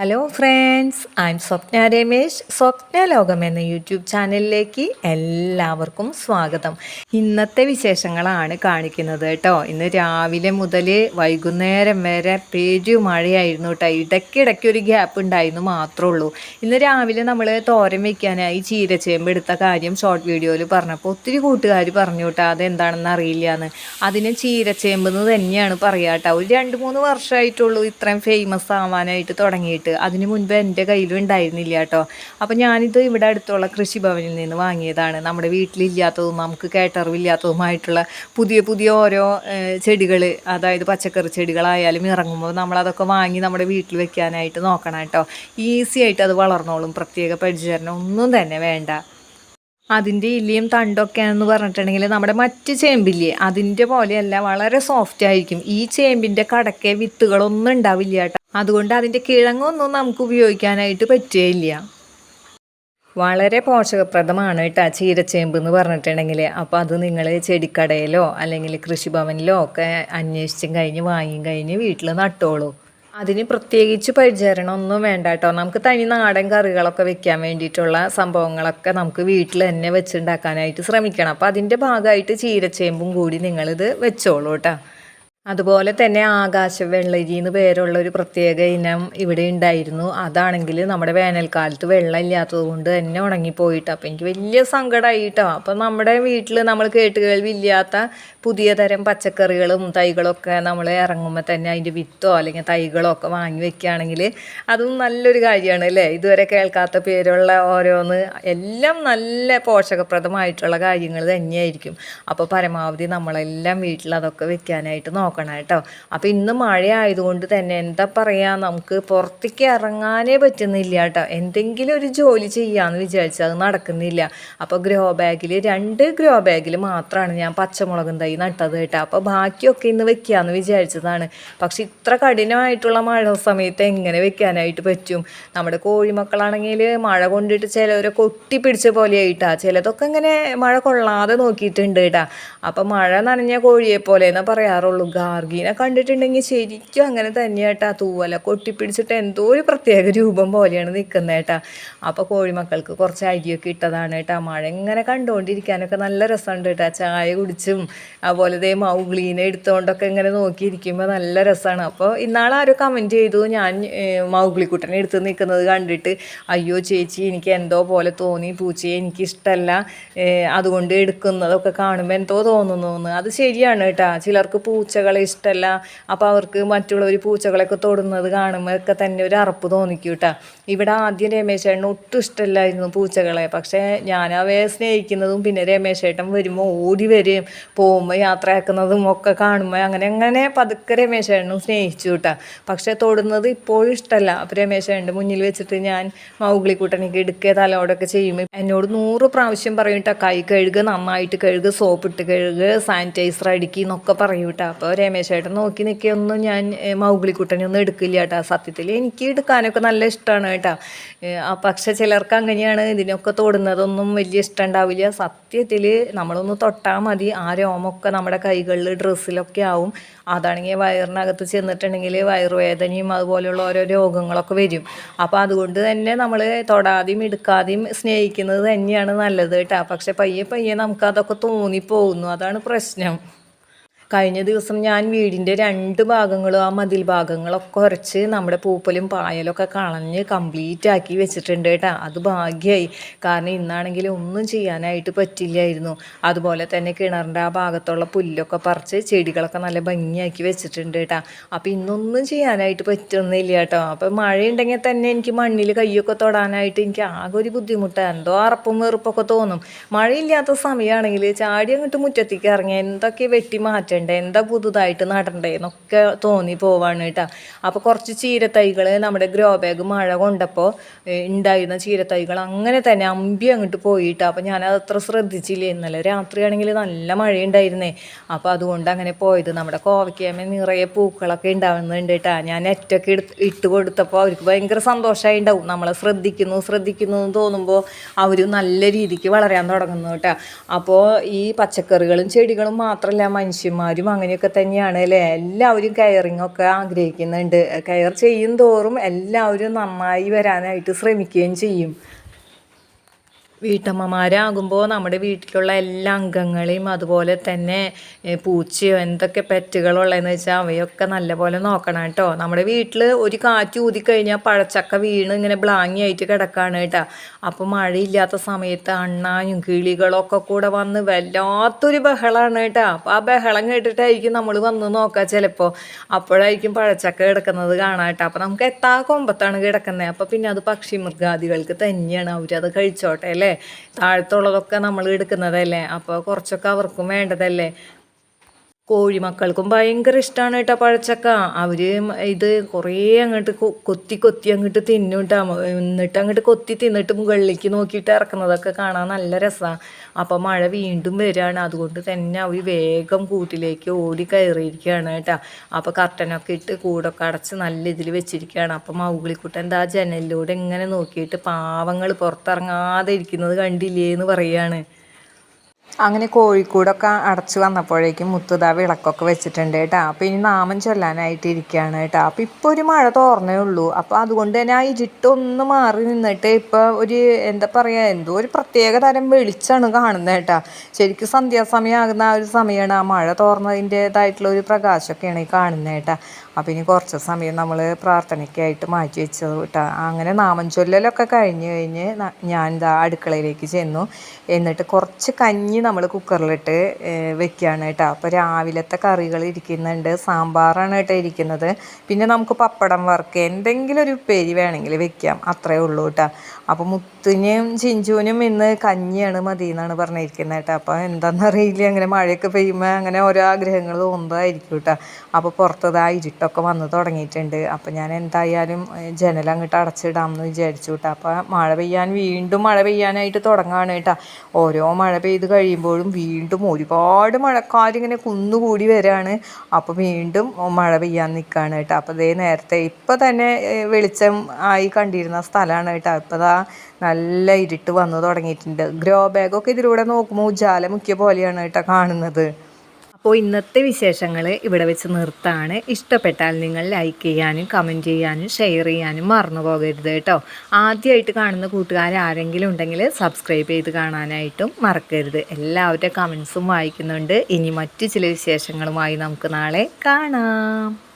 Hello friends I'm Swapna Ramesh Swapna ലോകം എന്ന YouTube ചാനലിലേക്ക് എല്ലാവർക്കും സ്വാഗതം. ഇന്നത്തെ വിശേഷങ്ങളാണ് കാണിക്കുന്നത് കേട്ടോ. ഇന്ന് രാവിലെ മുതൽ വൈകുന്നേരം വരെ പേരു മഴയായിരുന്നു കേട്ടോ. ഇടയ്ക്കിടയ്ക്ക് ഒരു ഗ്യാപ്പ് ഉണ്ടായിരുന്നു മാത്രമേ ഉള്ളൂ ഇന്ന് രാവിലെ നമ്മൾ തോരൻ വെക്കാനായി ചീരച്ചേമ്പ് എടുത്ത കാര്യം ഷോർട്ട് വീഡിയോയിൽ പറഞ്ഞപ്പോൾ ഒത്തിരി കൂട്ടുകാർ പറഞ്ഞു കേട്ടോ അതെന്താണെന്ന് അറിയില്ല എന്ന് അതിന് ചീരച്ചേമ്പ് എന്ന് തന്നെയാണ് പറയാം കേട്ടോ. ഒരു രണ്ട് മൂന്ന് വർഷമായിട്ടുള്ളൂ ഇത്രയും ഫേമസ് ആവാനായിട്ട് തുടങ്ങിയിട്ട്. അതിന് മുൻപ് എന്റെ കയ്യിലും ഉണ്ടായിരുന്നില്ല കേട്ടോ. അപ്പോൾ ഞാനിത് ഇവിടെ അടുത്തുള്ള കൃഷിഭവനിൽ നിന്ന് വാങ്ങിയതാണ്. നമ്മുടെ വീട്ടിലില്ലാത്തതും നമുക്ക് കേട്ടറിവില്ലാത്തതുമായിട്ടുള്ള പുതിയ പുതിയ ഓരോ ചെടികൾ അതായത് പച്ചക്കറി ചെടികളായാലും ഇറങ്ങുമ്പോൾ നമ്മളതൊക്കെ വാങ്ങി നമ്മുടെ വീട്ടിൽ വെക്കാനായിട്ട് നോക്കണം കേട്ടോ. ഈസി ആയിട്ട് അത് വളർന്നോളും. പ്രത്യേക പരിചരണം ഒന്നും തന്നെ വേണ്ട. അതിന്റെ ഇല്ലിയും തണ്ടൊക്കെയാണെന്ന് പറഞ്ഞിട്ടുണ്ടെങ്കിൽ നമ്മുടെ മറ്റ് ചേമ്പില്ലേ അതിന്റെ പോലെയല്ല വളരെ സോഫ്റ്റ് ആയിരിക്കും. ഈ ചേമ്പിന്റെ കടക്കെ വിത്തുകളൊന്നും ഉണ്ടാവില്ല അതുകൊണ്ട് അതിന്റെ കിഴങ്ങൊന്നും നമുക്ക് ഉപയോഗിക്കാനായിട്ട് പറ്റുകയില്ല. വളരെ പോഷകപ്രദമാണ് കേട്ടോ ചീരച്ചേമ്പ് എന്ന് പറഞ്ഞിട്ടുണ്ടെങ്കിൽ അപ്പോൾ അത് നിങ്ങൾ ചെടിക്കടയിലോ അല്ലെങ്കിൽ കൃഷിഭവനിലോ ഒക്കെ അന്വേഷിച്ചും കഴിഞ്ഞ് വാങ്ങിയും കഴിഞ്ഞ് വീട്ടിൽ നട്ടോളൂ. അതിന് പ്രത്യേകിച്ച് പരിചരണമൊന്നും വേണ്ട കേട്ടോ. നമുക്ക് തനി നാടൻ കറികളൊക്കെ വെക്കാൻ വേണ്ടിയിട്ടുള്ള സംഭവങ്ങളൊക്കെ നമുക്ക് വീട്ടിൽ തന്നെ വെച്ചുണ്ടാക്കാനായിട്ട് ശ്രമിക്കണം. അപ്പോൾ അതിന്റെ ഭാഗമായിട്ട് ചീരച്ചേമ്പും കൂടി നിങ്ങളിത് വെച്ചോളൂ കേട്ടോ. അതുപോലെ തന്നെ ആകാശ വെള്ളരി എന്ന് പേരുള്ള ഒരു പ്രത്യേക ഇനം ഇവിടെ ഉണ്ടായിരുന്നു. അതാണെങ്കിൽ നമ്മുടെ വേനൽക്കാലത്ത് വെള്ളം ഇല്ലാത്തത് കൊണ്ട് തന്നെ ഉണങ്ങിപ്പോയിട്ട്. അപ്പം എനിക്ക് വലിയ സങ്കടമായിട്ടോ അപ്പം നമ്മുടെ വീട്ടിൽ നമ്മൾ കേട്ട് കേൾവില്ലാത്ത പുതിയ തരം പച്ചക്കറികളും തൈകളൊക്കെ നമ്മൾ ഇറങ്ങുമ്പോൾ തന്നെ അതിന്റെ വിത്തോ അല്ലെങ്കിൽ തൈകളോ ഒക്കെ വാങ്ങി വെക്കുകയാണെങ്കിൽ അതും നല്ലൊരു കാര്യമാണ് അല്ലേ? ഇതുവരെ കേൾക്കാത്ത പേരുള്ള ഓരോന്ന് എല്ലാം നല്ല പോഷകപ്രദമായിട്ടുള്ള കാര്യങ്ങൾ തന്നെയായിരിക്കും. അപ്പോൾ പരമാവധി നമ്മളെല്ലാം വീട്ടിൽ അതൊക്കെ വെക്കാനായിട്ട് നോക്കണം. നോക്കണം കേട്ടോ. അപ്പോൾ ഇന്ന് മഴ ആയതുകൊണ്ട് തന്നെ എന്താ പറയുക നമുക്ക് പുറത്തേക്ക് ഇറങ്ങാനേ പറ്റുന്നില്ല കേട്ടോ. എന്തെങ്കിലും ഒരു ജോലി ചെയ്യാമെന്ന് വിചാരിച്ചാൽ അത് നടക്കുന്നില്ല. അപ്പോൾ ഗ്രോ ബാഗിൽ രണ്ട് ഗ്രോ ബാഗിൽ മാത്രമാണ് ഞാൻ പച്ചമുളകും തൈ നട്ടത് കേട്ടോ. അപ്പോൾ ബാക്കിയൊക്കെ ഇന്ന് വെക്കാമെന്ന് വിചാരിച്ചതാണ്. പക്ഷെ ഇത്ര കഠിനമായിട്ടുള്ള മഴ സമയത്ത് എങ്ങനെ വെക്കാനായിട്ട് പറ്റും? നമ്മുടെ കോഴിമക്കളാണെങ്കിൽ മഴ കൊണ്ടിട്ട് ചിലവരെ കൊട്ടി പിടിച്ച പോലെയായിട്ടാ. ചിലതൊക്കെ ഇങ്ങനെ മഴ കൊള്ളാതെ നോക്കിയിട്ടുണ്ട് കേട്ടാ. അപ്പം മഴ നനഞ്ഞ കോഴിയെ പോലെ എന്നാ പറയാറുള്ളൂ. ഗാർഗീനെ കണ്ടിട്ടുണ്ടെങ്കിൽ ശരിക്കും അങ്ങനെ തന്നെയാട്ടാ തൂവല. കൊട്ടിപ്പിടിച്ചിട്ട് എന്തോ ഒരു പ്രത്യേക രൂപം പോലെയാണ് നിൽക്കുന്നത് കേട്ടാ. അപ്പോൾ കോഴിമക്കൾക്ക് കുറച്ച് അരിയൊക്കെ ഇട്ടതാണ് കേട്ടാ. മഴ ഇങ്ങനെ കണ്ടുകൊണ്ടിരിക്കാനൊക്കെ നല്ല രസമുണ്ട് കേട്ടാ. ചായ കുടിച്ചും അതുപോലെ ദേ മൗഗ്ലീനെ എടുത്തുകൊണ്ടൊക്കെ ഇങ്ങനെ നോക്കിയിരിക്കുമ്പോൾ നല്ല രസമാണ് അപ്പോൾ ഇന്നാൾ ആരോ കമന്റ് ചെയ്തു. ഞാൻ മൗഗ്ലിക്കുട്ടനെ എടുത്ത് നിൽക്കുന്നത് കണ്ടിട്ട്. അയ്യോ ചേച്ചി എനിക്ക് എന്തോ പോലെ തോന്നി. പൂച്ചയെ എനിക്കിഷ്ടമല്ല അതുകൊണ്ട് എടുക്കുന്നതൊക്കെ കാണുമ്പോൾ എന്തോ തോന്നുന്നു അത് ശരിയാണ് കേട്ടാ. ചിലർക്ക് പൂച്ചകളെ ഇഷ്ടമല്ല അപ്പോൾ അവർക്ക് മറ്റുള്ളവർ പൂച്ചകളൊക്കെ തൊടുന്നത് കാണുമ്പോൾ ഒക്കെ തന്നെ ഒരു അറപ്പ് തോന്നിക്കും കേട്ടോ ഇവിടെ ആദ്യം രമേശേട്ടന് ഒട്ടും ഇഷ്ടമല്ലായിരുന്നു പൂച്ചകളെ. പക്ഷേ ഞാൻ അവയെ സ്നേഹിക്കുന്നതും പിന്നെ രമേശേട്ടൻ വരുമ്പോൾ ഓടി വരും. പോകുമ്പോൾ യാത്രയാക്കുന്നതും ഒക്കെ കാണുമ്പോൾ അങ്ങനെ അങ്ങനെ പതുക്കെ രമേശേട്ടനും സ്നേഹിച്ചു കേട്ടോ പക്ഷേ തൊടുന്നത് ഇപ്പോഴും ഇഷ്ടമല്ല അപ്പോൾ രമേശേട്ടന്റെ മുന്നിൽ വെച്ചിട്ട് ഞാൻ മൗഗ്ലിക്കുട്ടനിക്ക് എടുക്കുക തലോടൊക്കെ ചെയ്യുമ്പോൾ എന്നോട് നൂറ് പ്രാവശ്യം പറയും കേട്ടോ കൈ കഴുകുക നന്നായിട്ട് കഴുകുക സോപ്പിട്ട് കഴുകുക സാനിറ്റൈസർ അടിക്കുക എന്നൊക്കെ പറയും കേട്ടോ അപ്പോൾ രമേശേട്ടൻ നോക്കി നിൽക്കിയൊന്നും ഞാൻ മൗഗ്ലിക്കുട്ടനെ ഒന്നും എടുക്കില്ല കേട്ടോ. സത്യത്തിൽ എനിക്ക് എടുക്കാനൊക്കെ നല്ല ഇഷ്ടമാണ് കേട്ടോ. പക്ഷെ ചിലർക്ക് അങ്ങനെയാണ് ഇതിനൊക്കെ തൊടുന്നതൊന്നും വലിയ ഇഷ്ടം ഉണ്ടാവില്ല. സത്യത്തിൽ നമ്മളൊന്ന് തൊട്ടാൽ മതി. ആ രോമൊക്കെ നമ്മുടെ കൈകളിൽ ഡ്രസ്സിലൊക്കെ ആവും. അതാണെങ്കിൽ വയറിനകത്ത് ചെന്നിട്ടുണ്ടെങ്കിൽ വയറുവേദനയും അതുപോലെയുള്ള ഓരോ രോഗങ്ങളൊക്കെ വരും. അപ്പോൾ അതുകൊണ്ട് തന്നെ നമ്മൾ തൊടാതെയും എടുക്കാതെയും സ്നേഹിക്കുന്നത് തന്നെയാണ് നല്ലത് കേട്ടോ. പക്ഷെ പയ്യെ പയ്യെ നമുക്കതൊക്കെ തോന്നിപ്പോകുന്നു. അതാണ് പ്രശ്നം. കഴിഞ്ഞ ദിവസം ഞാൻ വീടിന്റെ രണ്ട് ഭാഗങ്ങളും ആ മതിൽ ഭാഗങ്ങളൊക്കെ ഉരച്ച് നമ്മുടെ പൂപ്പലും പായലൊക്കെ കളഞ്ഞ് കംപ്ലീറ്റ് ആക്കി വെച്ചിട്ടുണ്ട് കേട്ടോ. അത് ഭാഗ്യമായി കാരണം ഇന്നാണെങ്കിൽ ഒന്നും ചെയ്യാനായിട്ട് പറ്റില്ലായിരുന്നു. അതുപോലെ തന്നെ കിണറിന്റെ ആ ഭാഗത്തുള്ള പുല്ലൊക്കെ പറിച്ച് ചെടികളൊക്കെ നല്ല ഭംഗിയാക്കി വെച്ചിട്ടുണ്ട് കേട്ടോ. അപ്പോൾ ഇന്നൊന്നും ചെയ്യാനായിട്ട് പറ്റുന്നില്ല കേട്ടോ. അപ്പോൾ മഴയുണ്ടെങ്കിൽ തന്നെ എനിക്ക് മണ്ണിൽ കൈയൊക്കെ തൊടാനായിട്ട് എനിക്ക് ആകെ ഒരു ബുദ്ധിമുട്ടാണ് എന്തോ അറപ്പും വെറുപ്പൊക്കെ തോന്നും. മഴയില്ലാത്ത സമയമാണെങ്കിൽ ചാടി അങ്ങോട്ട് മുറ്റത്തേക്ക് ഇറങ്ങിയാൽ എന്തൊക്കെ വെട്ടി മാറ്റണം ചെയ്യണ്ടേ എന്താ പുതുതായിട്ട് നടണ്ടേ എന്നൊക്കെ തോന്നി പോവാണ് കേട്ടോ. അപ്പോൾ കുറച്ച് ചീരത്തൈകൾ നമ്മുടെ ഗ്രോ ബാഗ് മഴ കൊണ്ടപ്പോൾ ഉണ്ടായിരുന്ന ചീരത്തൈകൾ അങ്ങനെ തന്നെ അമ്പി അങ്ങോട്ട് പോയിട്ടോ. അപ്പോൾ ഞാൻ അത്ര ശ്രദ്ധിച്ചില്ല. ഇന്നലെ രാത്രിയാണെങ്കിൽ നല്ല മഴയുണ്ടായിരുന്നേ. അപ്പോൾ അതുകൊണ്ട് അങ്ങനെ പോയത്. നമ്മുടെ കോവയ്ക്കാമ നിറയെ പൂക്കളൊക്കെ ഉണ്ടാവുന്നുണ്ട് കേട്ടോ. ഞാൻ നെറ്റൊക്കെ എടുത്ത് ഇട്ട് കൊടുത്തപ്പോൾ അവർക്ക് ഭയങ്കര സന്തോഷമായി ഉണ്ടാവും നമ്മളെ ശ്രദ്ധിക്കുന്നു ശ്രദ്ധിക്കുന്നു എന്ന് തോന്നുമ്പോൾ അവർ നല്ല രീതിക്ക് വളരാൻ തുടങ്ങുന്നു കേട്ടോ. അപ്പോൾ ഈ പച്ചക്കറികളും ചെടികളും മാത്രമല്ല മനുഷ്യന്മാർ വീട്ടമ്മമാരും അങ്ങനെയൊക്കെ തന്നെയാണ് അല്ലേ? എല്ലാവരും കെയറിങ് ഒക്കെ ആഗ്രഹിക്കുന്നുണ്ട്. കെയർ ചെയ്യും തോറും എല്ലാവരും നന്നായി വരാനായിട്ട് ശ്രമിക്കുകയും ചെയ്യും. വീട്ടമ്മമാരാകുമ്പോൾ നമ്മുടെ വീട്ടിലുള്ള എല്ലാ അംഗങ്ങളെയും അതുപോലെ തന്നെ പൂച്ചയോ എന്തൊക്കെ പെറ്റുകളുള്ളതെന്ന് വെച്ചാൽ അവയൊക്കെ നല്ലപോലെ നോക്കണം കേട്ടോ. നമ്മുടെ വീട്ടിൽ ഒരു കാറ്റ് ഊതിക്കഴിഞ്ഞാൽ പഴച്ചക്ക വീണ് ഇങ്ങനെ ബ്ലാങ്ങി ആയിട്ട് കിടക്കാണ് കേട്ടോ. അപ്പോൾ മഴയില്ലാത്ത സമയത്ത് അണ്ണാനും കിളികളൊക്കെ കൂടെ വന്ന് വല്ലാത്തൊരു ബഹളമാണ് കേട്ടോ. അപ്പോൾ ആ ബഹളം കേട്ടിട്ടായിരിക്കും നമ്മൾ വന്ന് നോക്കുക ചിലപ്പോൾ അപ്പോഴായിരിക്കും പഴച്ചക്ക കിടക്കുന്നത് കാണാം കേട്ടോ. അപ്പോൾ നമുക്ക് എത്താ കൊമ്പത്താണ് കിടക്കുന്നത് അപ്പോൾ പിന്നെ അത് പക്ഷി മൃഗാദികൾക്ക് തന്നെയാണ്. അവരത് കഴിച്ചോട്ടെ അല്ലേ? താഴത്തുള്ളതൊക്കെ നമ്മൾ എടുക്കുന്നതല്ലേ? അപ്പോൾ കുറച്ചൊക്കെ അവർക്കും വേണ്ടതല്ലേ? കോഴിമക്കൾക്കും ഭയങ്കര ഇഷ്ടമാണ് കേട്ടോ പഴച്ചക്ക. അവർ ഇത് കുറേ അങ്ങോട്ട് കൊത്തി കൊത്തി അങ്ങോട്ട് തിന്നും കേട്ടോ എന്നിട്ട് അങ്ങോട്ട് കൊത്തി തിന്നിട്ട് മുകളിലേക്ക് നോക്കിയിട്ട് ഇറക്കുന്നതൊക്കെ കാണാൻ നല്ല രസമാണ് അപ്പോൾ മഴ വീണ്ടും വരികയാണ് അതുകൊണ്ട് തന്നെ അവർ വേഗം കൂട്ടിലേക്ക് ഓടി കയറിയിരിക്കുകയാണ് കേട്ടോ. അപ്പോൾ കർട്ടനൊക്കെ ഇട്ട് കൂടൊക്കെ അടച്ച് നല്ല ഇതിൽ വെച്ചിരിക്കുകയാണ്. അപ്പം മൗഗിളിക്കുട്ടൻ എന്താ ജനലിലൂടെ എങ്ങനെ നോക്കിയിട്ട് പാവങ്ങൾ പുറത്തിറങ്ങാതെ ഇരിക്കുന്നത് കണ്ടില്ലേ എന്ന് പറയുകയാണ് അങ്ങനെ കോഴിക്കൂടൊക്കെ അടച്ചു വന്നപ്പോഴേക്കും മുത്തുതാ വിളക്കൊക്കെ വെച്ചിട്ടുണ്ട് കേട്ടോ. അപ്പോൾ ഇനി നാമം ചൊല്ലാനായിട്ട് ഇരിക്കുകയാണ് കേട്ടോ. അപ്പോൾ ഇപ്പോൾ ഒരു മഴ തോർന്നേ ഉള്ളൂ. അപ്പോൾ അതുകൊണ്ട് തന്നെ ആ ഇരുട്ടൊന്ന് മാറി നിന്നിട്ട് ഇപ്പോൾ ഒരു എന്താ പറയുക എന്തോ ഒരു പ്രത്യേക തരം വെളിച്ചാണ് കാണുന്നത് കേട്ടോ. ശരിക്കും സന്ധ്യാസമയം ആകുന്ന ആ ഒരു സമയമാണ് ആ മഴ തോർന്നതിന്റേതായിട്ടുള്ള ഒരു പ്രകാശമൊക്കെയാണ് ഈ കാണുന്നത് കേട്ടോ. അപ്പോൾ ഇനി കുറച്ച് സമയം നമ്മൾ പ്രാർത്ഥനയ്ക്കായിട്ട് മാറ്റി വെച്ചത് കേട്ടോ അങ്ങനെ നാമം ചൊല്ലലൊക്കെ കഴിഞ്ഞ് കഴിഞ്ഞ് ഞാൻ ഇതാ അടുക്കളയിലേക്ക് ചെന്നു. എന്നിട്ട് കുറച്ച് കഞ്ഞി നമ്മൾ കുക്കറിലിട്ട് വെക്കുകയാണ് കേട്ടോ. അപ്പോൾ രാവിലത്തെ കറികൾ ഇരിക്കുന്നുണ്ട്. സാമ്പാറാണ് കേട്ടോ ഇരിക്കുന്നത്. പിന്നെ നമുക്ക് പപ്പടം വറുക്കുക എന്തെങ്കിലും ഒരു ഉപ്പേരി വേണമെങ്കിൽ വെക്കാം. അത്രേ ഉള്ളൂ കേട്ടോ. അപ്പോൾ മുത്തിനും ചിഞ്ചുവിനും ഇന്ന് കഞ്ഞിയാണ് മതി എന്നാണ് പറഞ്ഞിരിക്കുന്നത് കേട്ടോ. അപ്പോൾ എന്താണെന്നറിയില്ല അങ്ങനെ മഴയൊക്കെ പെയ്യുമ്പോൾ അങ്ങനെ ഓരോ ആഗ്രഹങ്ങൾ തോന്നുന്നതായിരിക്കും കേട്ടോ. അപ്പോൾ പുറത്തതാ ഇരുട്ടൊക്കെ വന്ന് തുടങ്ങിയിട്ടുണ്ട്. അപ്പോൾ ഞാൻ എന്തായാലും ജനൽ അങ്ങോട്ട് അടച്ചിടാമെന്ന് വിചാരിച്ചു കേട്ടോ. അപ്പോൾ മഴ പെയ്യാൻ വീണ്ടും മഴ പെയ്യാനായിട്ട് തുടങ്ങുകയാണ് കേട്ടോ. ഓരോ മഴ പെയ്ത് കഴിയുമ്പോഴും വീണ്ടും ഒരുപാട് മഴക്കാരിങ്ങനെ കുന്നുകൂടി വരികയാണ് അപ്പോൾ വീണ്ടും മഴ പെയ്യാൻ നിൽക്കുകയാണ് കേട്ടോ. അപ്പോൾ ദേ നേരത്തെ ഇപ്പോൾ തന്നെ വെളിച്ചം ആയി കണ്ടിരുന്ന സ്ഥലമാണ് കേട്ടോ. ഇപ്പോൾ ദാ നല്ല ഇരുട്ട് വന്നു തുടങ്ങിയിട്ടുണ്ട്. ഗ്രോ ബാഗൊക്കെ ഇതിലൂടെ നോക്കുമ്പോൾ ഉജാല മുക്കിയ പോലെയാണ് കേട്ടോ കാണുന്നത്. അപ്പോൾ ഇന്നത്തെ വിശേഷങ്ങൾ ഇവിടെ വെച്ച് നിർത്താണ്. ഇഷ്ടപ്പെട്ടാൽ നിങ്ങൾ ലൈക്ക് ചെയ്യാനും കമന്റ് ചെയ്യാനും ഷെയർ ചെയ്യാനും മറന്നു പോകരുത് കേട്ടോ. ആദ്യമായിട്ട് കാണുന്ന കൂട്ടുകാർ ആരെങ്കിലും ഉണ്ടെങ്കിൽ സബ്സ്ക്രൈബ് ചെയ്ത് കാണാനായിട്ടും മറക്കരുത്. എല്ലാവരുടെ കമൻസും വായിക്കുന്നുണ്ട്. ഇനി മറ്റു ചില വിശേഷങ്ങളുമായി നമുക്ക് നാളെ കാണാം.